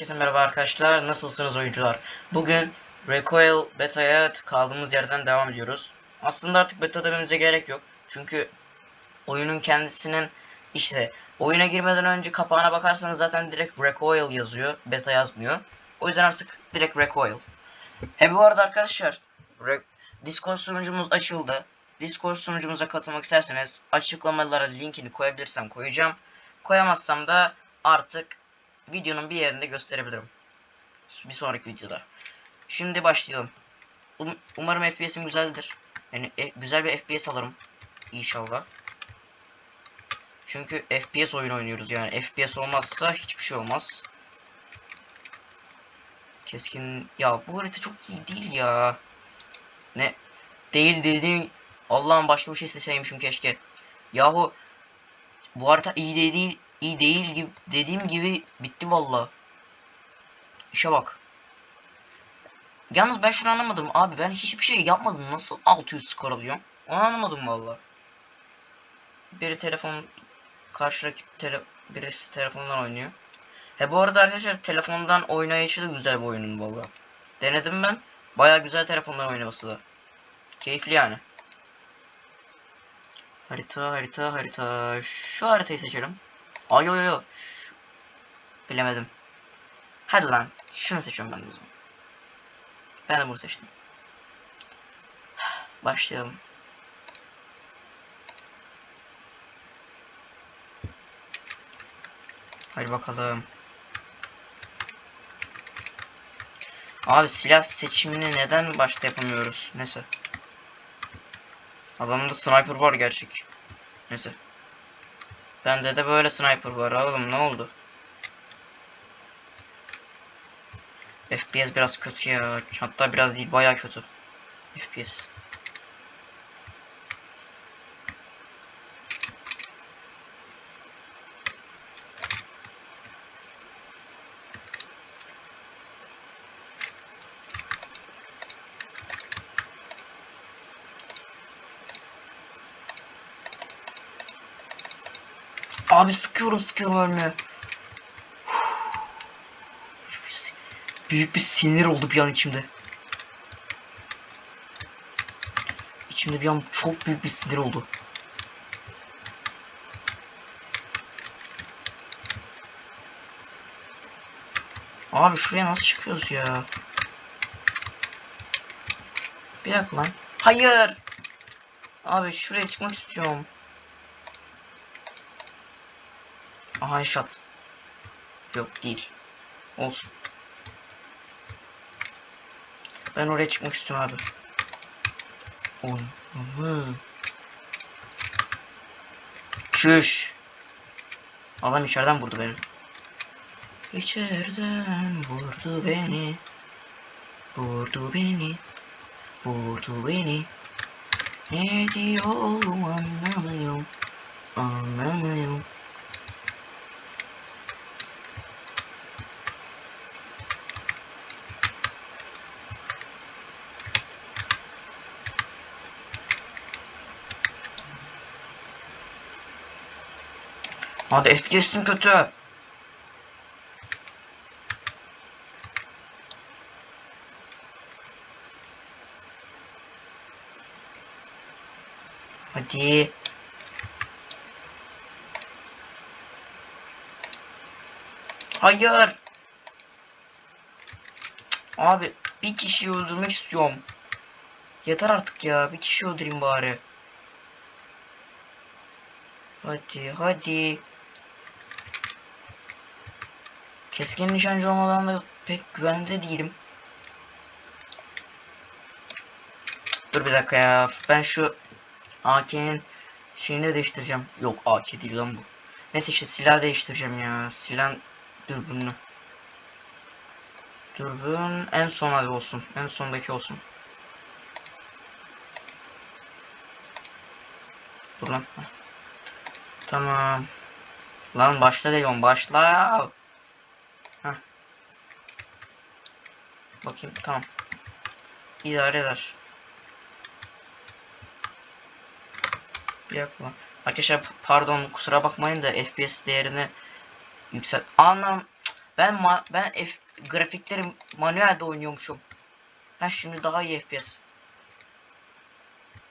Herkese merhaba arkadaşlar. Nasılsınız oyuncular? Bugün Recoil Beta'ya kaldığımız yerden devam ediyoruz. Aslında artık beta dememize gerek yok. Çünkü oyunun kendisinin işte oyuna girmeden önce kapağına bakarsanız zaten direkt Recoil yazıyor. Beta yazmıyor. O yüzden artık direkt Recoil. He bu arada arkadaşlar Re- Discord sunucumuz açıldı. Discord sunucumuza katılmak isterseniz açıklamalara linkini koyabilirsem koyacağım. Koyamazsam da artık videonun bir yerinde gösterebilirim. Bir sonraki videoda. Şimdi başlayalım. Um- umarım FPS'im güzeldir. Yani e- güzel bir FPS alırım. İnşallah. Çünkü FPS oyun oynuyoruz yani. FPS olmazsa hiçbir şey olmaz. Keskin... Ya bu harita çok iyi değil ya. Ne? Değil dediğim... Allah'ım başka bir şey seçeymişim keşke. Yahu... Bu harita iyi de değil, iyi değil gibi dediğim gibi bitti valla. İşe bak. Yalnız ben şunu anlamadım abi ben hiçbir şey yapmadım nasıl 600 skor alıyorum? Onu anlamadım valla. Biri telefon karşı rakip tele, birisi telefondan oynuyor. He bu arada arkadaşlar telefondan oynayışı da güzel bir oyunun valla. Denedim ben. Baya güzel telefondan oynaması da. Keyifli yani. Harita harita harita. Şu haritayı seçelim. Ay. Şu- Bilemedim. Hadi lan. Şunu seçiyorum ben o zaman. Ben de bunu seçtim. Başlayalım. Hadi bakalım. Abi silah seçimini neden başta yapamıyoruz? Neyse. Adamda sniper var gerçek. Neyse. Bende de böyle sniper var oğlum ne oldu? FPS biraz kötü ya. Hatta biraz değil bayağı kötü. FPS. Abi sıkıyorum sıkıyorum ölmüyor. Büyük bir sinir oldu bir an içimde. İçimde bir an çok büyük bir sinir oldu. Abi şuraya nasıl çıkıyoruz ya? Bir dakika lan. Hayır. Abi şuraya çıkmak istiyorum. Aha shot. Yok değil. Olsun. Ben oraya çıkmak istiyorum abi. Oğlum. Çüş. Adam içeriden vurdu beni. İçeriden vurdu beni. Vurdu beni. Vurdu beni. Ne diyorum anlamıyorum. Anlamıyorum. Abi FPS'im kötü. Hadi. Hayır. Abi bir kişiyi öldürmek istiyorum. Yeter artık ya. Bir kişi öldüreyim bari. Hadi hadi. Keskin nişancı olmadan da pek güvende değilim. Dur bir dakika ya. Ben şu AK'nin şeyini değiştireceğim. Yok AK değil lan bu. Neyse işte silah değiştireceğim ya. Silah dürbününü. Dürbün en son hadi olsun. En sondaki olsun. Dur lan. Tamam. Lan başla diyorum başla. Bakayım tamam. İdare eder. Bir dakika. Arkadaşlar pardon kusura bakmayın da FPS değerini yüksel. Anam. Ben ma ben F grafikleri manuelde oynuyormuşum. Ben şimdi daha iyi FPS.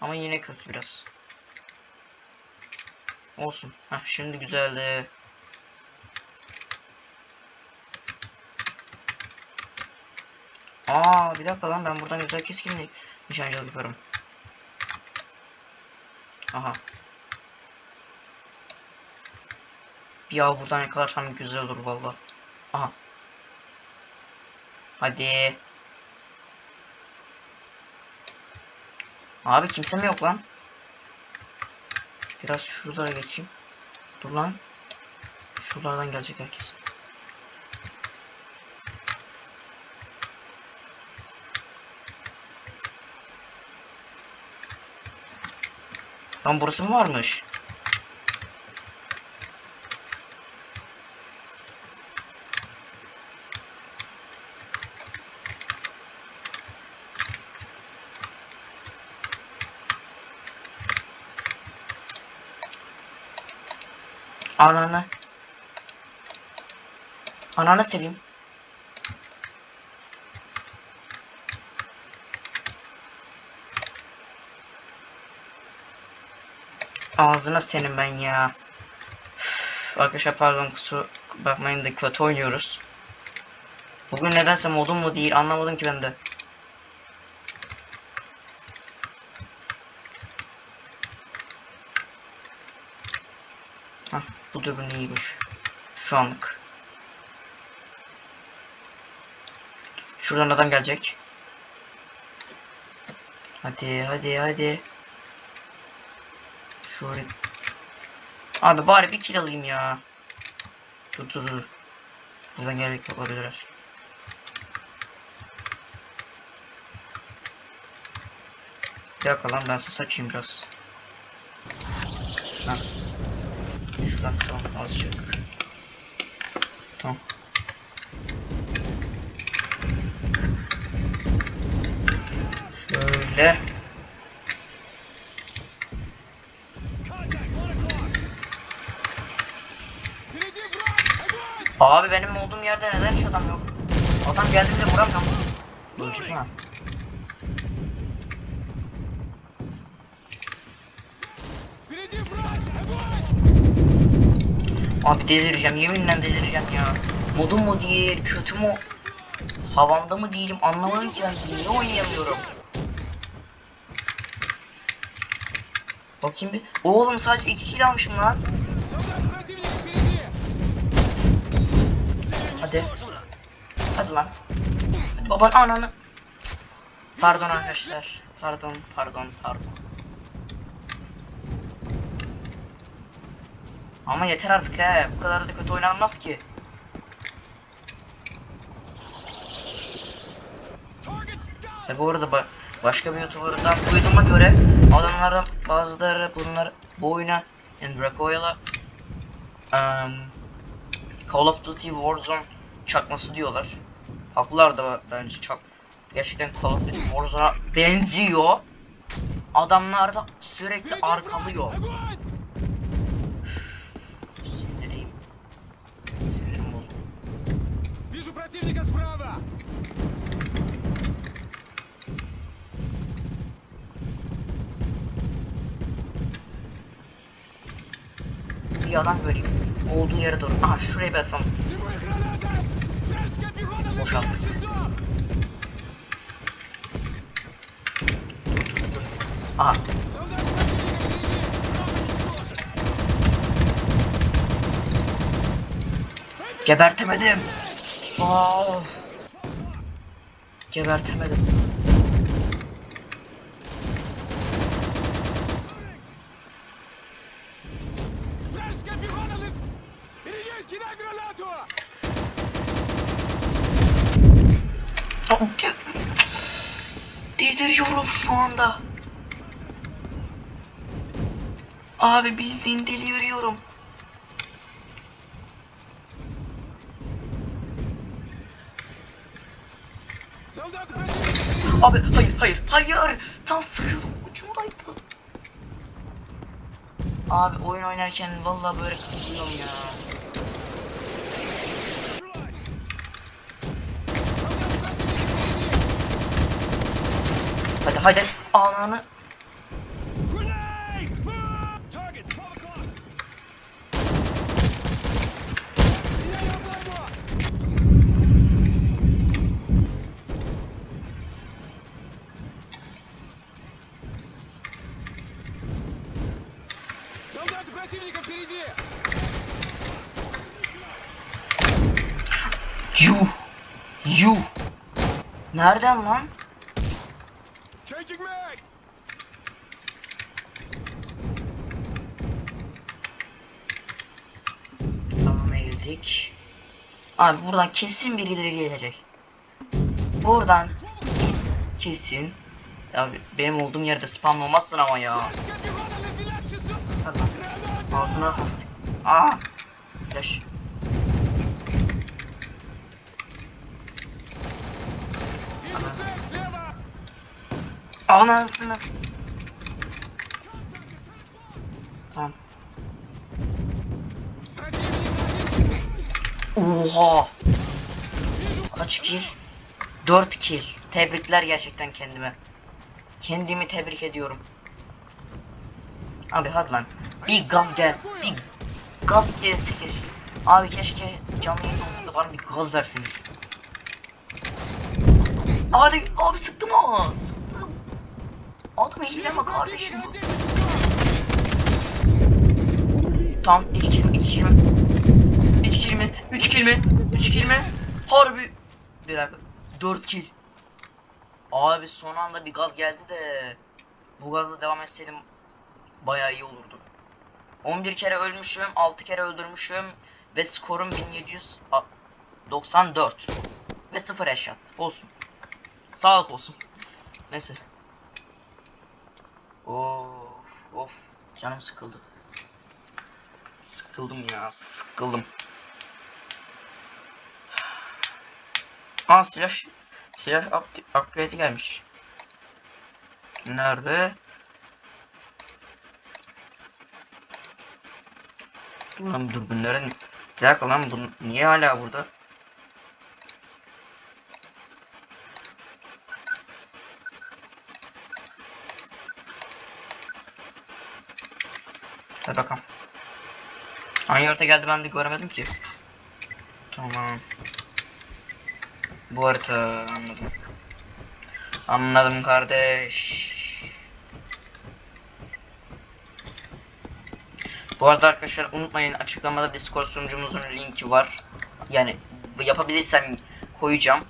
Ama yine kötü biraz. Olsun. Heh, şimdi güzeldi. Aa bir dakika lan ben buradan güzel keskinlik nişancılık yaparım. Aha. Ya buradan yakalarsam güzel olur valla. Aha. Hadi. Abi kimse mi yok lan? Biraz şuralara geçeyim. Dur lan. Şuralardan gelecek herkes. Lan burası mı varmış? Ananı. Ananı seveyim. Ağzına senin ben ya. Üf, Arkadaşlar pardon kusura bakmayın da kötü oynuyoruz. Bugün nedense modum mu değil anlamadım ki ben de. Hah bu dürbün iyiymiş. Şu anlık. Şuradan adam gelecek. Hadi hadi hadi. Şuraya. Abi bari bir kill alayım ya. Dur dur dur. Buradan gelmek yapabilirler. Bir dakika lan ben ses açayım biraz. Lan. Şuradan kısalım azıcık. Tamam. Şöyle. Abi benim olduğum yerde neden hiç adam yok? Adam geldiğinde vuramıyorum. Öldürsün ha. Abi delireceğim yeminle delireceğim ya. Modum mu değil kötü mü? Havamda mı değilim anlamadım ki ben niye oynayamıyorum. Bakayım bir. Oğlum sadece iki kill almışım lan. Hadi. Hadi lan. Hadi baban ananı. Pardon arkadaşlar. Pardon, pardon, pardon. Ama yeter artık he. Bu kadar da kötü oynanmaz ki. Ve bu arada ba- başka bir youtuberdan duyduğuma göre adamlardan bazıları bunlar bu oyuna yani Recoil'a em, Call of Duty Warzone çakması diyorlar. Haklılar da bence çak. Gerçekten Call of Duty Warzone'a benziyor. Adamlar da sürekli Впереди arkalıyor. враг! Огонь! Sinirliyim. Sinirim bozuldu. Вижу противника справа! Bir adam göreyim. Olduğu yere doğru. Aha şuraya basam. Дымовая Boşalttık. Aha. Gebertemedim. Of. Gebertemedim. Deliriyorum şu anda. Abi bildiğin deliriyorum. Abi hayır hayır hayır tam sıkıyordum ucundaydı. Abi oyun oynarken vallahi böyle kızıyorum ya. Hadi hadi. Ananı. Yuh! Yuh! Nereden lan? Abi buradan kesin birileri gelecek. Buradan kesin. Abi benim olduğum yerde spam olmazsın ama ya. Ağzına bastık. Aa! Flash. Anasını. Oha. Kaç kill? 4 kill. Tebrikler gerçekten kendime. Kendimi tebrik ediyorum. Abi hadi lan. Bir gaz gel. Bir gaz gelsin keşke. Abi keşke canlı yayın olsa bana bir gaz versiniz. Abi, abi sıktım ha. Sıktım. Adam hileme kardeşim. Tam iki kilim, iki kilim kill mi? 2 kill mi? 3 kill mi? 3 kill mi? Harbi. Bir dakika. 4 kill. Abi son anda bir gaz geldi de bu gazla devam etseydim bayağı iyi olurdu. 11 kere ölmüşüm, 6 kere öldürmüşüm ve skorum 1794 ve 0 headshot. Olsun. Sağlık olsun. Neyse. Of of canım sıkıldı. Sıkıldım ya, sıkıldım. Aa silah, silah up- upgrade'i gelmiş. Nerede? Lan dur bunların... Bir dakika lan bu niye hala burada? Hadi bakalım. Hangi harita geldi ben de göremedim ki. Tamam. Bu harita anladım. Anladım kardeş. Bu arada arkadaşlar unutmayın açıklamada Discord sunucumuzun linki var. Yani yapabilirsem koyacağım.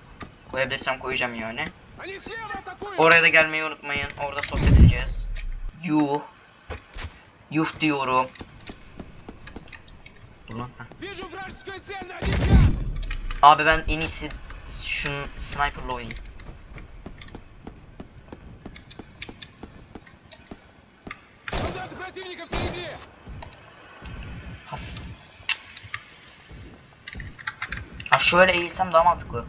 Koyabilirsem koyacağım yani. Oraya da gelmeyi unutmayın. Orada sohbet edeceğiz. Yuh. Yuh diyorum. Ulan. Abi ben en iyisi şunu sniper'la oynayayım. Has. Ha şöyle eğilsem daha mantıklı.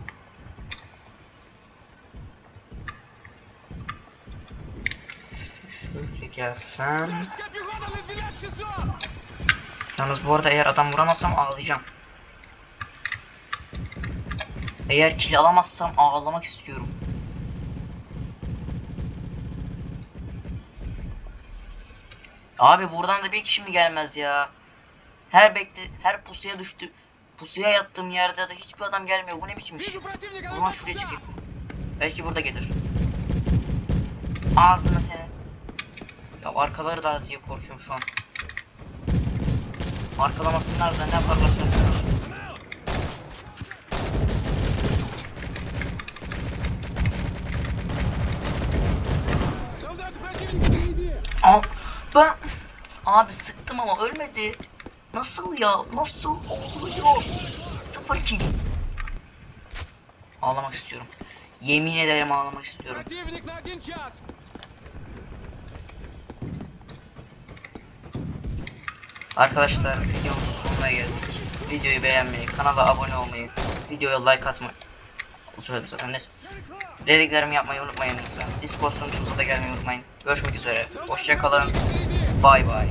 Şöyle gelsem. Yalnız bu arada eğer adam vuramazsam ağlayacağım. Eğer kill alamazsam ağlamak istiyorum. Abi buradan da bir kişi mi gelmez ya? Her bekle her pusuya düştü. Pusuya yattığım yerde de hiçbir adam gelmiyor. Bu ne biçim iş? Durma şuraya çıkayım. Belki burada gelir. Ağzına seni. Ya arkaları da diye korkuyorum şu an. Arkalamasınlar da ne yaparlarsa. Ben... Abi sıktım ama ölmedi. Nasıl ya? Nasıl oluyor? Sıfır kill. Ağlamak istiyorum. Yemin ederim ağlamak istiyorum. Arkadaşlar videomuzun sonuna geldik. Videoyu beğenmeyi, kanala abone olmayı, videoya like atmayı Oturuyordu zaten neyse. Dediklerimi yapmayı unutmayın lütfen. Discord sunucumuza da gelmeyi unutmayın. Görüşmek üzere. Hoşçakalın. Bay bay.